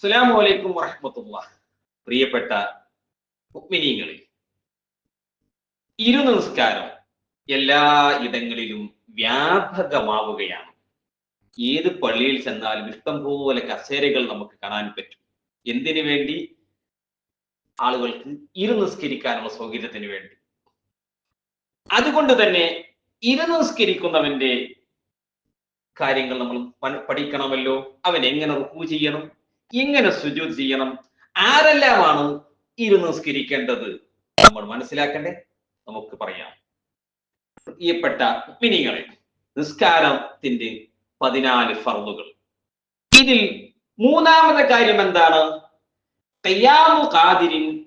അസ്സലാമു അലൈക്കും വറഹ്മത്തുള്ള പ്രിയപ്പെട്ട ഇരു നമസ്കാരം എല്ലാ ഇടങ്ങളിലും വ്യാപകമാവുകയാണ്. ഏത് പള്ളിയിൽ ചെന്നാലും ഇഷ്ടം പോലെ കസേരകൾ നമുക്ക് കാണാൻ പറ്റും. എന്തിനു വേണ്ടി? ആളുകൾക്ക് ഇരു നിസ്കരിക്കാനുള്ള സൗകര്യത്തിന് വേണ്ടി. അതുകൊണ്ട് തന്നെ ഇരു നിസ്കരിക്കുന്നവന്റെ കാര്യങ്ങൾ നമ്മൾ പഠിക്കണമല്ലോ. അവൻ എങ്ങനെ റുക്കു ചെയ്യണം? എങ്ങനെ സുജൂദ് ചെയ്യണം. ആരെല്ലാമാണ് ഇരുനിസ്കരിക്കേണ്ടത് നമ്മൾ മനസ്സിലാക്കണ്ടേ? നമുക്ക് പറയാം. പ്രിയപ്പെട്ട മിനിങ്ങളെ നിസ്കാരത്തിന്റെ പതിനാല് ഫർദുകൾ. ഇതിൽ മൂന്നാമത്തെ കാര്യം എന്താണ്?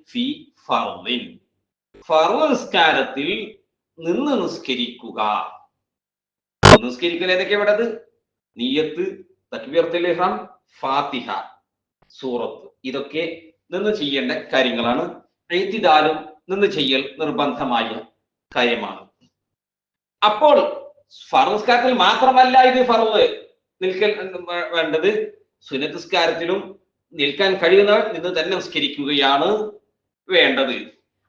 ഫി ഫർദിൻ. ഫർദ് നിസ്കാരത്തിൽ നിന്ന് നിസ്കരിക്കുക. നിസ്കരിക്കൽ ഏതൊക്കെ വേണ്ടത്? നീയത്ത് തക്ബീറത്തുൽ ഇഹ്റാം ഫാത്തിഹ. സൂറത്ത്. ഇതൊക്കെ നിന്ന് ചെയ്യേണ്ട കാര്യങ്ങളാണ്. എഴുത്തിദാലും നിന്ന് ചെയ്യൽ നിർബന്ധമായ കാര്യമാണ്. അപ്പോൾ ഫറസ്കാരത്തിൽ മാത്രമല്ല ഇത് ഫറവ് നിൽക്കൽ വേണ്ടത്. സുനസ്കാരത്തിലും നിൽക്കാൻ കഴിയുന്ന നിന്ന് തന്നെ നിസ്കരിക്കുകയാണ് വേണ്ടത്.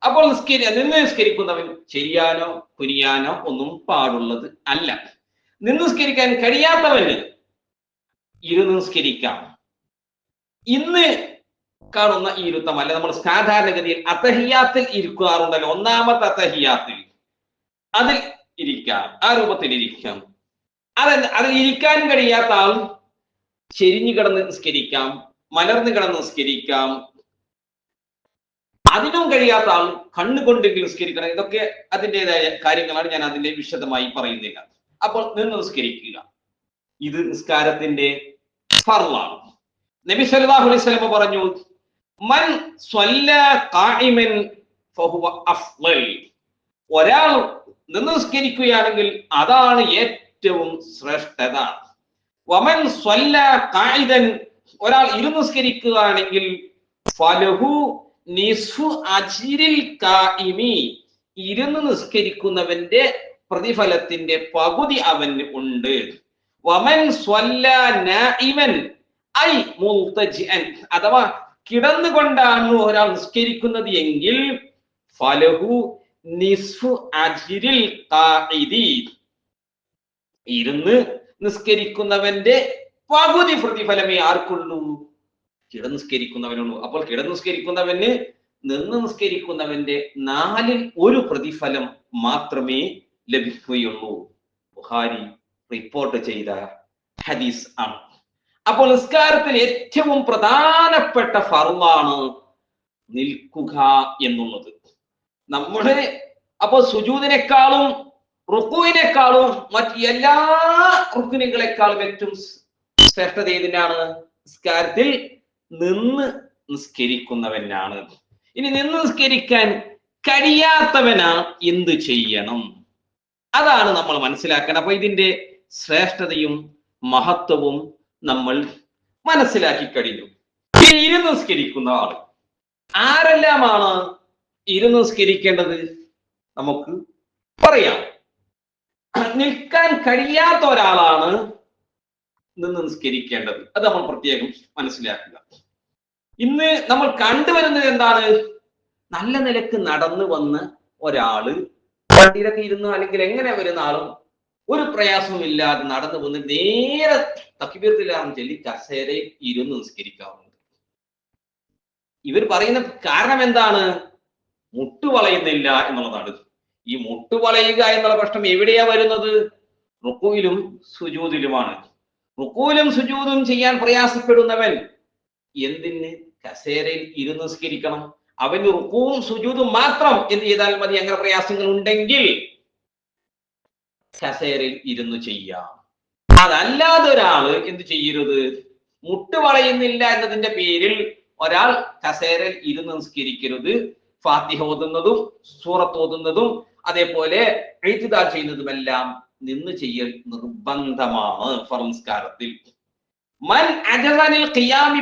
അപ്പോൾ നിസ്കരി നിന്ന് നിസ്കരിക്കുന്നവൻ ചെയ്യാനോ കുനിയാനോ ഒന്നും പാടുള്ളത് അല്ല. നിന്ന് നിസ്കരിക്കാൻ കഴിയാത്തവന് ഇരുന്ന് നിസ്കരിക്കാം. ഇന്ന് കാണുന്ന ഈ ഇരുത്തം അല്ല നമ്മൾ സാധാരണഗതിയിൽ അത്തഹിയാത്തിൽ ഇരിക്കാറുണ്ടല്ലോ. ഒന്നാമത്തെ അത്തഹിയാത്തിൽ അതിൽ ഇരിക്കാം. ആ രൂപത്തിൽ ഇരിക്കാം. അത് അതിൽ ഇരിക്കാൻ കഴിയാത്ത ആൾ ചെരിഞ്ഞു കിടന്ന് നിസ്കരിക്കാം മലർന്നു കിടന്ന് നിസ്കരിക്കാം. അതിനും കഴിയാത്ത ആൾ കണ്ണുകൊണ്ടെങ്കിലും നിസ്കരിക്കണം. ഇതൊക്കെ അതിന്റെതായ കാര്യങ്ങളാണ് ഞാൻ അതിന്റെ വിശദമായി പറയുന്നില്ല. അപ്പോൾ നിന്ന് നിസ്കരിക്കുക. ഇത് നിസ്കാരത്തിന്റെ ഫർളാണ്. നബി സല്ലല്ലാഹു അലൈഹി വസല്ലം പറഞ്ഞു മൻ സ്വല്ല ഖായിമൻ ഫഹുവ അഫ്ളൽ ഒരാൾ നിന്ന് നിസ്കരിക്കുകയാണെങ്കിൽ അതാണ് ഏറ്റവും ശ്രേഷ്ഠത വമൻ സ്വല്ല ഖായിദൻ ഒരാൾ ഇരുന്ന് ഫലഹു നിസ്ഫു അജിരിൽ ഖായിമി ഇരുന്ന് നിസ്കരിക്കുന്നവന്റെ പ്രതിഫലത്തിന്റെ പകുതി അവന് ഉണ്ട്. വമൻ സ്വല്ല നാഇമൻ. ഐ മുൽത്തജിഅൻ അഥവാ കിടന്നുകൊണ്ടാണ് ഒരാൾ നിസ്കരിക്കുന്നത് എങ്കിൽ ഫലഹു നിസ്ഫു അജിരിൽ ഇരുന്ന് നിസ്കരിക്കുന്നവന്റെ പകുതി പ്രതിഫലമേ ആർക്കുള്ളൂ? കിടനിസ്കരിക്കുന്നവനുള്ളൂ അപ്പോൾ കിടനിസ്കരിക്കുന്നവന് നിന്ന് നിസ്കരിക്കുന്നവന്റെ നാലിൽ ഒരു പ്രതിഫലം മാത്രമേ ലഭിക്കുകയുള്ളൂ. ബുഹാരി റിപ്പോർട്ട് ചെയ്ത ഹദീസ് ആണ്. അപ്പോൾ നിസ്കാരത്തിൽ ഏറ്റവും പ്രധാനപ്പെട്ട ഫർവാണ് നിൽക്കുക എന്നുള്ളത്. നമ്മുടെ അപ്പോൾ സുജൂദിനേക്കാളും റുക്കുവിനേക്കാളും മറ്റ് എല്ലാ റുക്കുനുകളെക്കാളും ഏറ്റവും ശ്രേഷ്ഠത ഏതിനാണ്? നിസ്കാരത്തിൽ നിന്ന് നിസ്കരിക്കുന്നവനാണ്. ഇനി നിന്ന് നിസ്കരിക്കാൻ കഴിയാത്തവനാ എന്ത് ചെയ്യണം? അതാണ് നമ്മൾ മനസ്സിലാക്കേണ്ടത് അപ്പൊ ഇതിന്റെ ശ്രേഷ്ഠതയും മഹത്വവും നമ്മൾ മനസ്സിലാക്കി കഴിഞ്ഞു. ഇനി നിസ്കരിക്കുന്ന ആൾ ആരെല്ലാമാണ് ഇരുന്ന് നിസ്കരിക്കേണ്ടത്? നമുക്ക് പറയാം. നിൽക്കാൻ കഴിയാത്ത ഒരാളാണ് നിന്ന് നിസ്കരിക്കേണ്ടത്. അത് നമ്മൾ പ്രത്യേകം മനസ്സിലാക്കുക. ഇന്ന് നമ്മൾ കണ്ടുവരുന്നത് എന്താണ്? നല്ല നിലയ്ക്ക് നടന്നു വന്ന ഒരാൾ. വണ്ടിയിലൊക്കെ ഇരുന്നു അല്ലെങ്കിൽ എങ്ങനെ വരുന്ന ആളും ഒരു പ്രയാസവും ഇല്ലാതെ നടന്നു പോന്ന് നേരെ തക്കിബീർത്തിലാകും ചൊല്ലി കസേരയിൽ ഇരുന്ന് നിസ്കരിക്കാറുണ്ട്. ഇവർ പറയുന്ന കാരണം എന്താണ്? മുട്ടുവളയുന്നില്ല എന്നുള്ളതാണ്. ഈ മുട്ടുവളയുക എന്നുള്ള പ്രശ്നം എവിടെയാ വരുന്നത്? റുക്കുവിലും സുജൂതിലുമാണ്. റുക്കുവിലും സുജൂതും ചെയ്യാൻ പ്രയാസപ്പെടുന്നവൻ എന്തിന്? കസേരയിൽ ഇരുന്ന് നിസ്കരിക്കണം. അവന് റുക്കുവും സുജൂതും മാത്രം എന്ത് ചെയ്താൽ മതി? അങ്ങനെ പ്രയാസങ്ങൾ ഉണ്ടെങ്കിൽ കസേരയിൽ ഇരുന്ന് ചെയ്യാം. അതല്ലാതെ ഒരാൾ എന്ത് ചെയ്യരുത്? മുട്ട് വളയുന്നില്ല എന്നതിന്റെ പേരിൽ ഒരാൾ കസേരയിൽ ഇരുന്ന് നിസ്കരിക്കരുത്. ഫാത്തിഹ ഓതുന്നതും സൂറത്ത് ഓതുന്നതും അതേപോലെ എഴുത്തുദാർ ചെയ്യുന്നതുമെല്ലാം നിന്ന് ചെയ്യൽ നിർബന്ധമാണ് ഫർംസ്കാരത്തിൽ. മൻ അജസനിൽ ഖിയാമി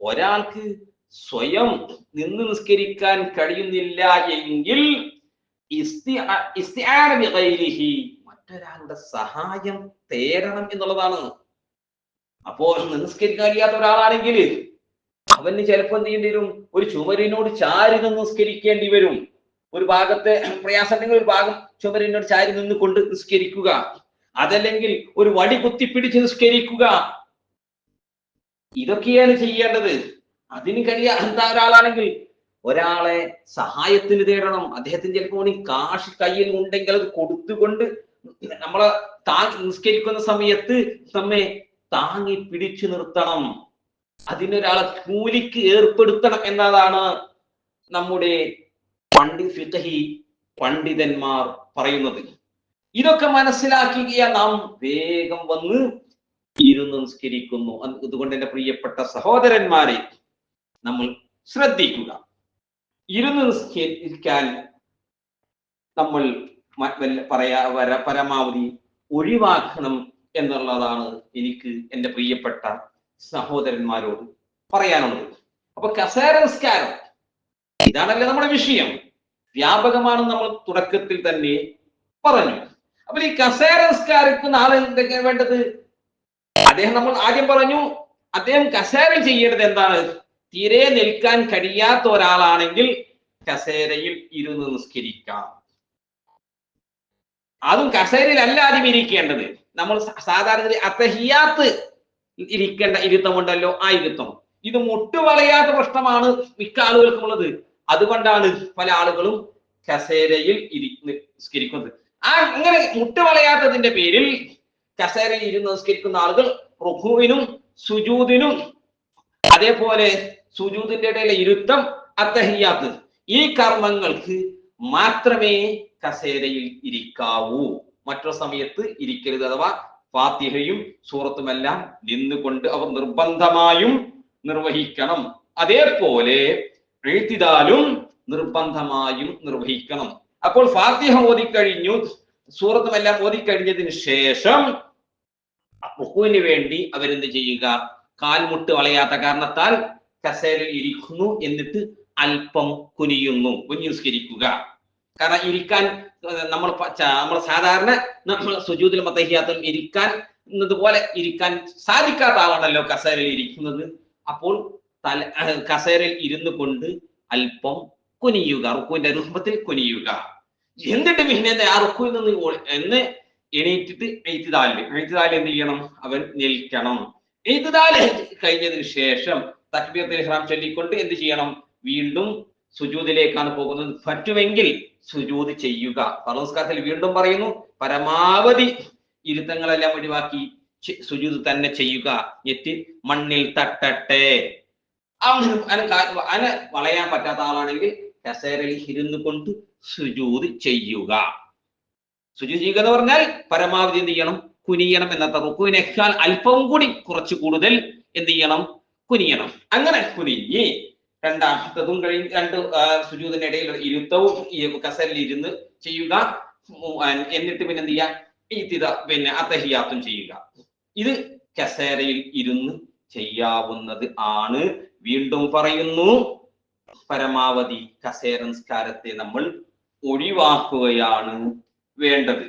ഒരാൾക്ക് സ്വയം നിന്ന് നിസ്കരിക്കാൻ കഴിയുന്നില്ല എങ്കിൽ മറ്റൊരാളുടെ സഹായം തേടണം എന്നുള്ളതാണ്. അപ്പോ നിസ്കരിക്കാൻ കഴിയാത്ത ഒരാളാണെങ്കിൽ അവന് ചിലപ്പോ എന്ത് ചെയ്യേണ്ടി വരും? ഒരു ചുമരിനോട് ചാരി നിസ്കരിക്കേണ്ടി വരും. ഒരു ഭാഗത്തെ പ്രയാസമുണ്ടെങ്കിൽ ഒരു ഭാഗം ചുമരിനോട് ചാരി നിന്ന് കൊണ്ട് നിസ്കരിക്കുക. അതല്ലെങ്കിൽ ഒരു വടി കുത്തിപ്പിടിച്ച് നിസ്കരിക്കുക. ഇതൊക്കെയാണ് ചെയ്യേണ്ടത്. അതിന് കഴിയാത്ത ഒരാളാണെങ്കിൽ ഒരാളെ സഹായത്തിന് തേടണം. അദ്ദേഹത്തിന് ചിലപ്പോൾ കാശ് കയ്യിൽ ഉണ്ടെങ്കിൽ അത് കൊടുത്തുകൊണ്ട് നമ്മളെ താ നിസ്കരിക്കുന്ന സമയത്ത് നമ്മെ താങ്ങി പിടിച്ചു നിർത്തണം. അതിനൊരാളെ കൂലിക്ക് ഏർപ്പെടുത്തണം എന്നതാണ് നമ്മുടെ പണ്ഡിത് ഫിഖഹി പണ്ഡിതന്മാർ പറയുന്നത്. ഇതൊക്കെ മനസ്സിലാക്കിയ നാം വേഗം വന്ന് ഇരുന്ന് നിസ്കരിക്കുന്നു. അതുകൊണ്ട് എന്റെ പ്രിയപ്പെട്ട സഹോദരന്മാരെ നമ്മൾ ശ്രദ്ധിക്കുക. ഇരുന്ന് നിസ്കരിക്കാൻ നമ്മൾ പറയാ പരമാവധി ഒഴിവാക്കണം എന്നുള്ളതാണ് എനിക്ക് എന്റെ പ്രിയപ്പെട്ട സഹോദരന്മാരോട് പറയാനുള്ളത്. അപ്പൊ കസേര നിസ്കാരം. ഇതാണല്ലേ നമ്മുടെ വിഷയം. വ്യാപകമാണെന്ന് നമ്മൾ തുടക്കത്തിൽ തന്നെ പറഞ്ഞു. അപ്പൊ ഈ കസേര നിസ്കാരത്തിന് ആളെ എന്തൊക്കെയാണ് വേണ്ടത്? അദ്ദേഹം നമ്മൾ ആദ്യം പറഞ്ഞു അദ്ദേഹം കസേര ചെയ്യേണ്ടത് എന്താണ്? തീരെ നിൽക്കാൻ കഴിയാത്ത ഒരാളാണെങ്കിൽ കസേരയിൽ ഇരുന്ന് നിസ്കരിക്കാം. അതും കസേരയിലല്ല ആദ്യം ഇരിക്കേണ്ടത്. നമ്മൾ സാധാരണ അത്തഹിയാത്ത് ഇരിക്കേണ്ട ഇരുത്തമുണ്ടല്ലോ ആ ഇരുത്തം. ഇത് മുട്ടുവളയാത്ത പ്രശ്നമാണ് മിക്ക ആളുകൾക്കുമുള്ളത്. അതുകൊണ്ടാണ് പല ആളുകളും കസേരയിൽ ഇരി നിസ്കരിക്കുന്നത്. ആ അങ്ങനെ മുട്ടുവളയാത്തതിന്റെ പേരിൽ കസേരയിൽ ഇരുന്ന് നിസ്കരിക്കുന്ന ആളുകൾ റുഹുവിനും സുജൂദിനും അതേപോലെ സുജൂദിന്റെ ഇടയിലെ ഇരുത്തം അത്തഹിയാത്ത് ഈ കർമ്മങ്ങൾക്ക് മാത്രമേ കസേരയിൽ ഇരിക്കാവൂ. മറ്റൊരു സമയത്ത് ഇരിക്കരുത് അഥവാ ഫാത്തിഹയും സൂറത്തുമെല്ലാം നിന്നുകൊണ്ട് അവർ നിർബന്ധമായും നിർവഹിക്കണം. അതേപോലെ എഴുത്തിതാലും നിർബന്ധമായും നിർവഹിക്കണം. അപ്പോൾ ഫാത്തിഹ ഓതിക്കഴിഞ്ഞു സൂറത്തുമെല്ലാം ഓതിക്കഴിഞ്ഞതിന് ശേഷം റുക്കുവിന് വേണ്ടി അവരെന്ത് ചെയ്യുക? കാൽമുട്ട് വളയാത്ത കാരണത്താൽ കസേരയിൽ ഇരിക്കുന്നു എന്നിട്ട് അല്പം കുനിയുന്നു. കുനിയുസ്കരിക്കുക. കാരണം ഇരിക്കാൻ നമ്മൾ നമ്മൾ സാധാരണ നമ്മൾ സുജൂതിൽ മതഹിയാത്തും ഇരിക്കാൻ എന്നതുപോലെ ഇരിക്കാൻ സാധിക്കാത്ത ആളാണല്ലോ കസേരയിൽ ഇരിക്കുന്നത്. അപ്പോൾ തല കസേരയിൽ ഇരുന്നു കൊണ്ട് അല്പം കുനിയുക റുക്കുവിന്റെ രൂപത്തിൽ കുനിയുക. എന്നിട്ട് പിന്നെ ആ റുക്കുവിൽ നിന്ന് എന്ന് എണീറ്റിട്ട് എഴുത്തുതാൽ. എഴുത്തുതാൽ എന്ത് ചെയ്യണം? അവൻ നിൽക്കണം. എഴുത്തുതാൽ കഴിഞ്ഞതിന് ശേഷം തക്ബീർ ഇഹ്റാം ചൊല്ലിക്കൊണ്ട് എന്ത് ചെയ്യണം? വീണ്ടും സുജൂദിലേക്കാണ് പോകുന്നത്. പറ്റുമെങ്കിൽ സുജൂദ് ചെയ്യുക. പറസ്കാരത്തിൽ വീണ്ടും പറയുന്നു പരമാവധി ഇരുത്തങ്ങളെല്ലാം ഒഴിവാക്കി സുജൂദ് തന്നെ ചെയ്യുക. എത്തി മണ്ണിൽ തട്ടട്ടെ. അന വളയാൻ പറ്റാത്ത ആളാണെങ്കിൽ കസേരയിൽ ഇരുന്നു കൊണ്ട് സുജൂദ് ചെയ്യുക. സുജൂദ് ചെയ്യുക എന്ന് പറഞ്ഞാൽ പരമാവധി എന്ത് ചെയ്യണം? കുനിയണം എന്നർത്ഥം റുക്കുവിനേക്കാൾ അല്പം കൂടി കുറച്ച് കൂടുതൽ എന്ത് ചെയ്യണം? കുനിയണം. അങ്ങനെ കുനിഞ്ഞ് രണ്ടാമത്തതും കഴിഞ്ഞ് രണ്ട് ഇടയിൽ ഇരുത്തവും ഈ കസലിൽ ഇരുന്ന് ചെയ്യുക. എന്നിട്ട് പിന്നെ എന്ത് ചെയ്യുക? ഈത്തിത പിന്നെ അത്തഹിയാത്തും ചെയ്യുക. ഇത് കസേരയിൽ ഇരുന്ന് ചെയ്യാവുന്നത് ആണ്. വീണ്ടും പറയുന്നു പരമാവധി കസേര നിസ്കാരത്തെ നമ്മൾ ഒഴിവാക്കുകയാണ് വേണ്ടത്.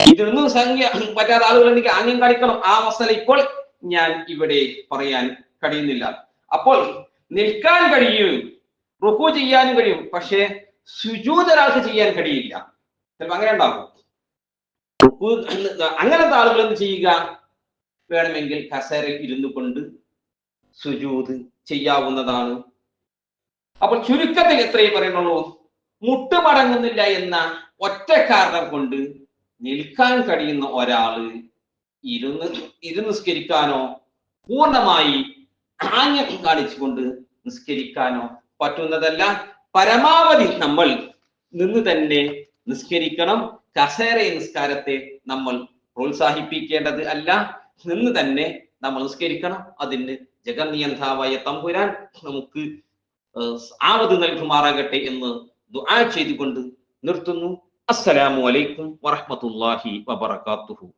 ഇതൊന്നും സംഖ്യ പറ്റാത്ത ആളുകൾ എനിക്ക് ആംഗ്യം കാണിക്കണം. ആ മസല ഇപ്പോൾ ഞാൻ ഇവിടെ പറയാൻ കഴിയുന്നില്ല. അപ്പോൾ നിൽക്കാൻ കഴിയും റുഹു ചെയ്യാനും കഴിയും പക്ഷേ ഒരാൾക്ക് ചെയ്യാൻ കഴിയില്ല. ചിലപ്പോ അങ്ങനെ ഉണ്ടാകും അങ്ങനത്തെ ആളുകൾ എന്ത് ചെയ്യുക? വേണമെങ്കിൽ കസേരയിൽ ഇരുന്നു കൊണ്ട് സുജൂത് ചെയ്യാവുന്നതാണ്. അപ്പോൾ ചുരുക്കത്തിൽ എത്രയും പറയുന്നുള്ളൂ? മുട്ടുമടങ്ങുന്നില്ല എന്ന ഒറ്റ കാരണം കൊണ്ട് നിൽക്കാൻ കഴിയുന്ന ഒരാൾ ഇരുന്ന് ഇരുന്ന് സ്കരിക്കാനോ പൂർണമായി ആംഗ്യം കാണിച്ചുകൊണ്ട് നിസ്കരിക്കാനോ പറ്റുന്നതല്ല. പരമാവധി നമ്മൾ നിന്ന് തന്നെ നിസ്കരിക്കണം. കസേര നിസ്കാരത്തെ നമ്മൾ പ്രോത്സാഹിപ്പിക്കേണ്ടത് അല്ല. നിന്ന് തന്നെ നമ്മൾ നിസ്കരിക്കണം. അതിന് ജഗന്നിയന്താവായ തമ്പുരാൻ നമുക്ക് ആവത് നൽകുമാറാകട്ടെ എന്ന് ദുആ ചെയ്തുകൊണ്ട് നിർത്തുന്നു. അസ്സലാമു അലൈക്കും വറഹ്മത്തുള്ളാഹി വബറകാതുഹു.